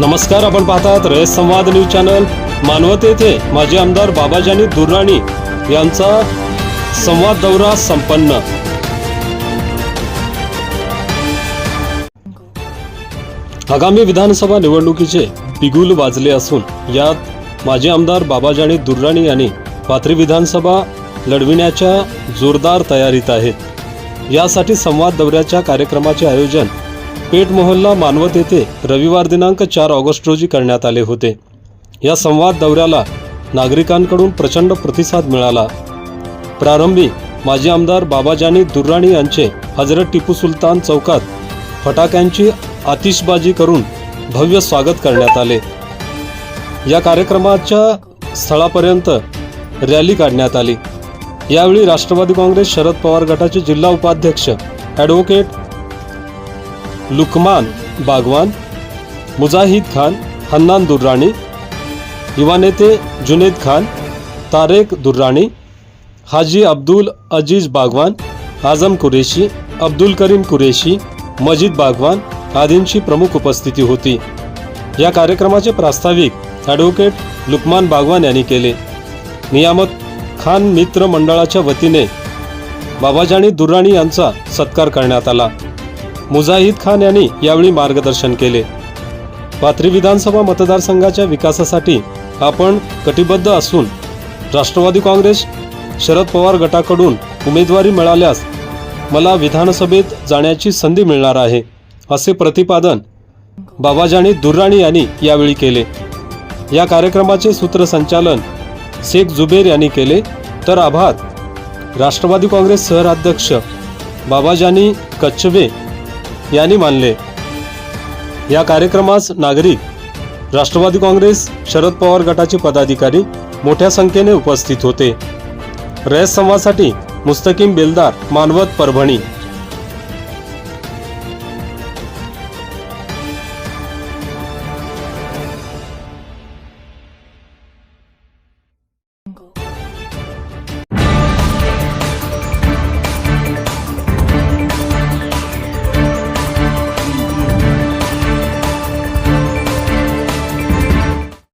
नमस्कार आपण पाहतात रयत संवाद न्यूज चॅनल. मानवत येथे माजी आमदार बाबाजानी दुर्राणी यांचा संवाद दौरा संपन्न. आगामी विधानसभा निवडणुकीचे बिगुल वाजले असून यात माजी आमदार बाबाजानी दुर्राणी यांनी पाथरी विधानसभा लढविण्याच्या जोरदार तयारीत आहेत. यासाठी संवाद दौऱ्याच्या कार्यक्रमाचे आयोजन पेठ मोहल्ला मानवत येथे रविवार दिनांक चार ऑगस्ट रोजी करण्यात आले होते. या संवाद दौऱ्याला नागरिकांकडून प्रचंड प्रतिसाद मिळाला. प्रारंभी माजी आमदार बाबाजानी दुर्राणी यांचे हजरत टिपू सुलतान चौकात फटाक्यांची आतिषबाजी करून भव्य स्वागत करण्यात आले. या कार्यक्रमाच्या स्थळापर्यंत रॅली काढण्यात आली. यावेळी राष्ट्रवादी काँग्रेस शरद पवार गटाचे जिल्हा उपाध्यक्ष ॲडव्होकेट लुकमान बागवान मुजाहिद खान हन्नान दुर्राणी युवा नेते जुनेद खान तारेक दुर्राणी हाजी अब्दुल अजीज बागवान आझम कुरेशी अब्दुल करीम कुरेशी मजीद बागवान आदींची प्रमुख उपस्थिती होती. या कार्यक्रमाचे प्रास्ताविक ॲडव्होकेट लुकमान बागवान यांनी केले. नियामक खान मित्र मंडळाच्या वतीने बाबाजानी दुर्राणी यांचा सत्कार करण्यात आला. मुजाहिद खान यांनी यावेळी मार्गदर्शन केले. पाथरी विधानसभा मतदारसंघाच्या विकासासाठी आपण कटिबद्ध असून राष्ट्रवादी काँग्रेस शरद पवार गटाकडून उमेदवारी मिळाल्यास मला विधानसभेत जाण्याची संधी मिळणार आहे असे प्रतिपादन बाबाजानी दुर्राणी यांनी यावेळी केले. या कार्यक्रमाचे सूत्रसंचालन शेख जुबेर यांनी केले. तर आभार. राष्ट्रवादी काँग्रेस शहराध्यक्ष बाबाजानी कच्छवे यांनी मानले. या कार्यक्रमास नागरिक राष्ट्रवादी काँग्रेस शरद पवार गटाचे पदाधिकारी मोठ्या संख्येने उपस्थित होते. रयत संवादसाठी मुस्तकीम बेलदार मानवत परभणी.